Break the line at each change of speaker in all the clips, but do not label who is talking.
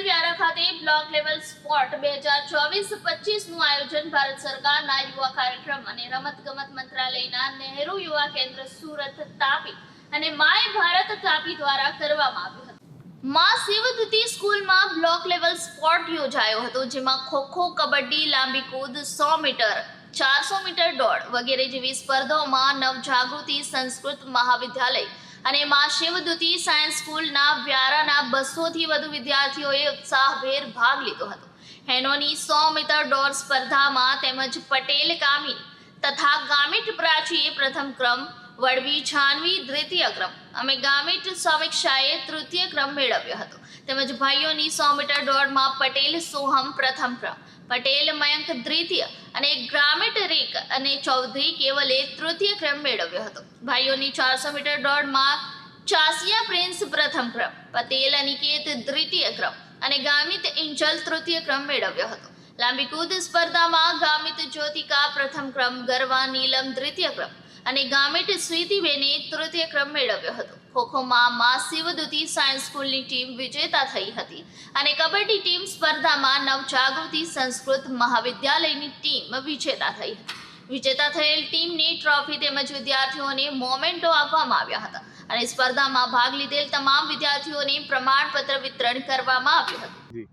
Vyara block level sport યોજાયો હતો, જેમાં ખોખો, કબડ્ડી, લાંબી કૂદ, સો મીટર, ચારસો મીટર દોડ વગેરે જેવી સ્પર્ધાઓમાં નવજાગૃતિ સંસ્કૃત મહાવિદ્યાલય અને માં શિવદૂતી સાયન્સ સ્કૂલના વ્યારાના બસોથી વધુ વિદ્યાર્થીઓએ ઉત્સાહભેર ભાગ લીધો હતો. હેનોની સો મીટર દોડ સ્પર્ધામાં તેમજ પટેલ કામી તથા ગામિટ પ્રાચીએ પ્રથમ ક્રમ, વડવી છાનવી દ્વિતીય ક્રમ અમે ગામિટ સમીક્ષાએ તૃતીય ક્રમ મેળવ્યો હતો. તેમજ ભાઈઓની સો મીટર દોડમાં પટેલ સોહમ પ્રથમ ક્રમ, પટેલ મયંક દ્વિતીય અને ગ્રામિટ રીક અને ચૌધરી કેવલે તૃતીય ક્રમ મેળવ્યો હતો. ભાઈઓની ચારસો મીટર દોડમાં ચાસિયા પ્રિન્સ પ્રથમ ક્રમ પટેલ અનિકેત દ્વિતીય ક્રમ અને ગામિત ઇંચલ તૃતીય ક્રમ મેળવ્યો હતો લાંબી કૂદ સ્પર્ધામાં ગામિત જ્યોતિકા પ્રથમ ક્રમ ગરવા નીલમ દ્વિતીય ક્રમ અને ગામિત સ્વીતિબેને તૃતીય ક્રમ મેળવ્યો હતો ખોખોમાં મા શિવદૂતી સાયન્સ સ્કૂલની ટીમ વિજેતા થઈ હતી અને કબડ્ડી ટીમ સ્પર્ધામાં નવજાગૃતિ સંસ્કૃત મહાવિદ્યાલયની ટીમ વિજેતા થઈ હતી વિજેતા થયેલ ટીમને ટ્રોફી તેમજ વિદ્યાર્થીઓને મોમેન્ટો આપવામાં આવ્યા હતા. અને સ્પર્ધામાં ભાગ લીધેલ તમામ વિદ્યાર્થીઓને પ્રમાણપત્ર વિતરણ કરવામાં આવ્યું હતું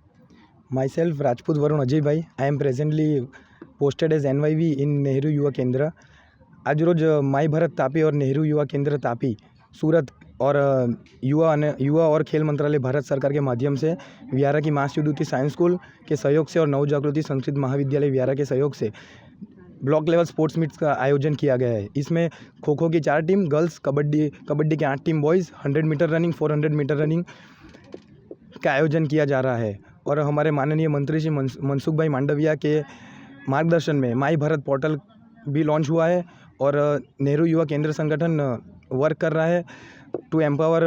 myself rajput varun Ajaybhai I am presently posted as NYV in Nehru Yuva Kendra आज रोज माई भारत तापी और नेहरू युवा केंद्र तापी सूरत और अ, युवा अने युवा और खेल मंत्रालय भारत सरकार के माध्यम से विहारा की माँ शिवदूती साइंस स्कूल के सहयोग से और नव जागृति संस्कृत महाविद्यालय विहारा के सहयोग से ब्लॉक लेवल स्पोर्ट्स मीट्स का आयोजन किया गया है। इसमें खो खो की चार टीम, गर्ल्स, कबड्डी कबड्डी के आठ team, boys, hundred metre running, four hundred metre running का आयोजन किया जा रहा है। और हमारे माननीय मंत्री श्री मनसुख भाई मांडविया के मार्गदर्शन में माई भारत पोर्टल भी लॉन्च हुआ है और नेहरू युवा केंद्र संगठन वर्क कर रहा है to empower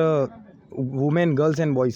women, girls and boys.